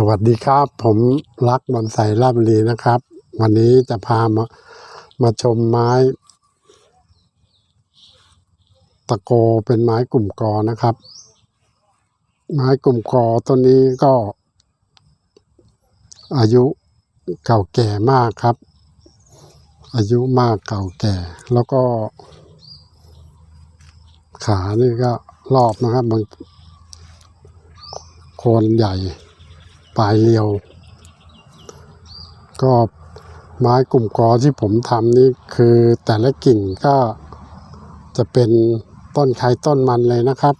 สวัสดีครับ ผมรักบอนไซราบุรีนะครับ วันนี้จะพามามาชมไม้ ตะโกเป็นไม้กลุ่มกอนะครับ ไม้กลุ่มกอต้นนี้ก็ อายุเก่าแก่มากครับ อายุมากเก่าแก่ แล้วก็ ขานี่ก็รอบนะครับบางโคนใหญ่ ปลายเรียว ก็ไม้กลุ่มกอที่ผมทำนี่คือแต่ละกิ่งก็จะเป็นต้นไครต้นมันเลยนะครับ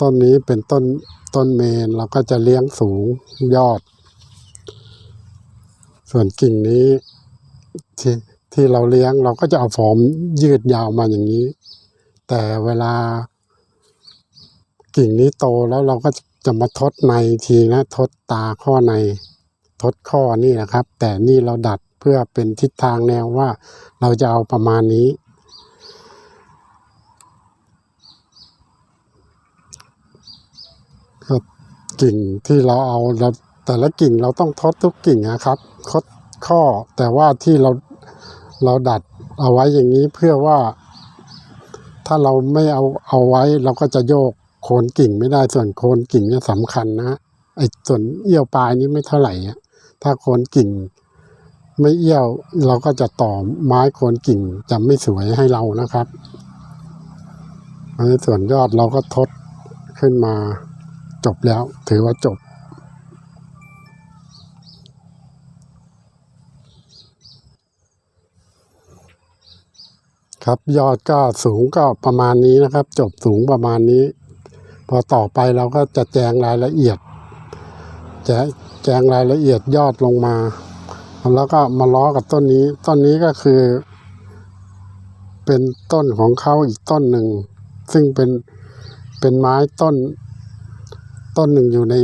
ต้นนี้เป็นต้นต้นเมนเราก็จะเลี้ยงสูงยอด ส่วนกิ่งนี้ที่ที่เราเลี้ยงเราก็จะเอาฟอร์มยืดยาวมาอย่างนี้ แต่เวลากิ่งนี้โตแล้วเราก็จะ จะมาทดในทีนะทดตาข้อใน ทดข้อนี่นะครับ แต่นี่เราดัดเพื่อเป็นทิศทางแนวว่าเราจะเอาประมาณนี้ก็กิ่งที่เราเอาเราแต่ละกิ่งเราต้องทดทุกกิ่งนะครับทดข้อแต่ว่าที่เราเราดัดเอาไว้อย่างนี้เพื่อว่า ถ้าเราไม่เอาเอาไว้เราก็จะโยก โคนกิ่งไม่ได้ส่วนโคนกิ่งเนี่ยสำคัญนะไอ้ส่วนเอี้ยวปลายนี้ไม่เท่าไหร่อะถ้าโคนกิ่ง ไม่เอี้ยวเราก็จะต่อไม้โคนกิ่งจะไม่สวยให้เรานะครับในส่วนยอดเราก็ทดขึ้นมาจบแล้ว ถือว่าจบ ครับยอดก็สูงก็ประมาณนี้นะครับ จบสูงประมาณนี้ พอต่อไปเราก็จะแจงรายละเอียด แจแจงรายละเอียดยอดลงมา แล้วก็มาล้อกับต้นนี้ ต้นนี้ก็คือ เป็นต้นของเขาอีกต้นหนึ่ง ซึ่งเป็นเป็นไม้ต้น ต้นหนึ่งอยู่ใน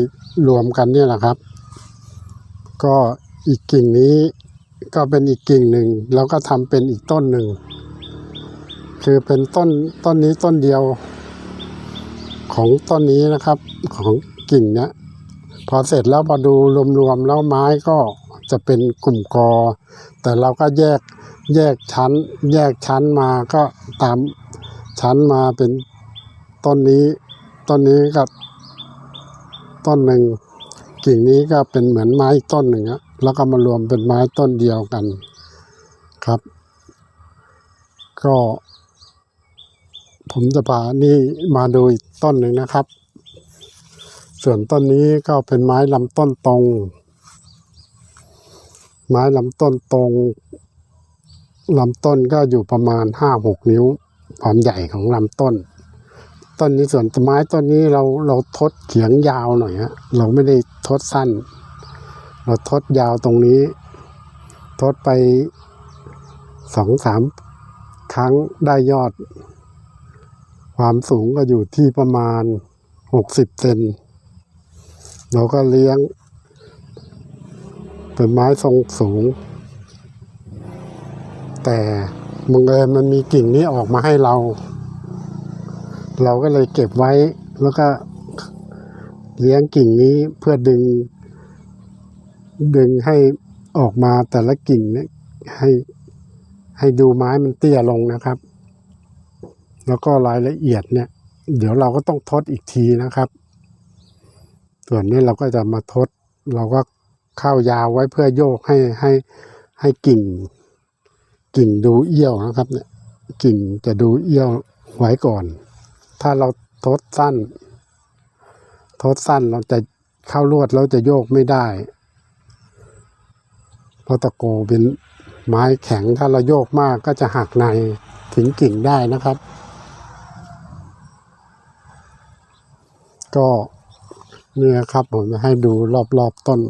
รวมกันเนี่ยแหละครับ ก็อีกกิ่งนี้ก็เป็นอีกกิ่งหนึ่งแล้วก็ทำเป็นอีกต้นหนึ่ง คือเป็นต้นต้นนี้ต้นเดียว ของต้นนี้นะครับของกิ่งเนี้ยพอเสร็จแล้วพอดูรวมๆแล้วไม้ก็จะเป็นกลุ่มกอ แต่เราก็แยกแยกชั้น แยกชั้นมาก็ตามชั้นมาเป็นต้นนี้ต้นนี้ก็ต้นหนึ่งกิ่งนี้ก็เป็นเหมือนไม้ต้นหนึ่งอะแล้วก็มารวมเป็นไม้ต้นเดียวกันครับ ก็ ผมจะพานี่มาดูอีกต้นหนึ่งนะครับ ส่วนต้นนี้ก็เป็นไม้ลำต้นตรง ไม้ลำต้นตรงลำต้นก็อยู่ประมาณห้าหกนิ้ว ความใหญ่ของลำต้น ต้นนี้ส่วนไม้ต้นนี้เราเราทดเขียงยาวหน่อยฮะเราไม่ได้ทดสั้น เราทดยาวตรงนี้ ทดไปสองสามครั้งได้ยอด ความสูงก็อยู่ที่ประมาณหกสิบเซน เราก็เลี้ยงเป็นไม้ทรงสูง แต่บังเอิญมันมีกิ่งนี้ออกมาให้เรา เราก็เลยเก็บไว้แล้วก็เลี้ยงกิ่งนี้เพื่อดึง ดึงให้ออกมาแต่ละกิ่งเนี่ยให้ให้ดูไม้มันเตี้ยลงนะครับ แล้วก็รายละเอียดเนี่ย เดี๋ยวเราก็ต้องทดอีกทีนะครับ ส่วนนี้เราก็จะมาทด เราก็เข้ายาวไว้เพื่อโยกให้ให้ให้กิ่ง กิ่งดูเอี้ยวนะครับเนี่ยกิ่งจะดูเอี้ยวไว้ก่อน ถ้าเราทดสั้น ทดสั้นเราจะเข้าลวดเราจะโยกไม่ได้เพราะตะโกเป็นไม้แข็งถ้าเราโยกมากก็จะหักในถึงกิ่งได้นะครับ ก็เนี่ยครับผมจะให้ดูรอบๆต้น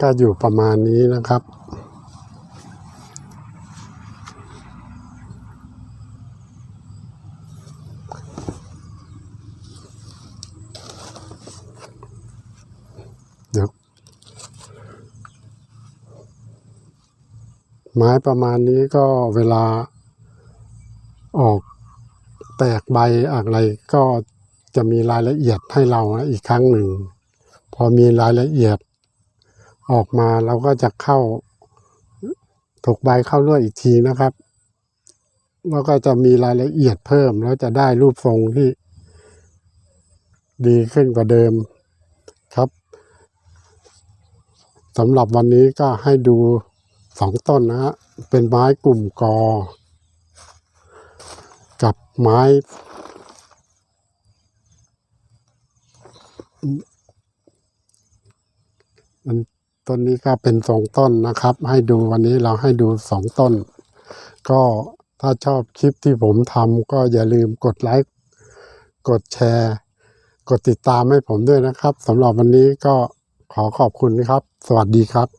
ก็อยู่ประมาณนี้นะครับ ไม้ประมาณนี้ก็เวลาออกแตกใบอะไรก็จะมีรายละเอียดให้เราอีกครั้งหนึ่ง พอมีรายละเอียดออกมาเราก็จะเข้าถกใบเข้าลวดอีกทีนะครับแล้วก็จะมีรายละเอียดเพิ่มแล้วจะได้รูปทรงที่ ดีขึ้นกว่าเดิมครับสำหรับวันนี้ก็ให้ดู สองต้นนะฮะเป็นไม้กลุ่มกอ กับไม้อันต้นนี้ก็เป็นสองต้นนะครับ ให้ดูวันนี้เราให้ดูสองต้น ก็ถ้าชอบคลิปที่ผมทำก็อย่าลืมกดไลค์ กดแชร์ กดติดตามให้ผมด้วยนะครับสำหรับวันนี้ก็ขอขอบคุณครับ สวัสดีครับ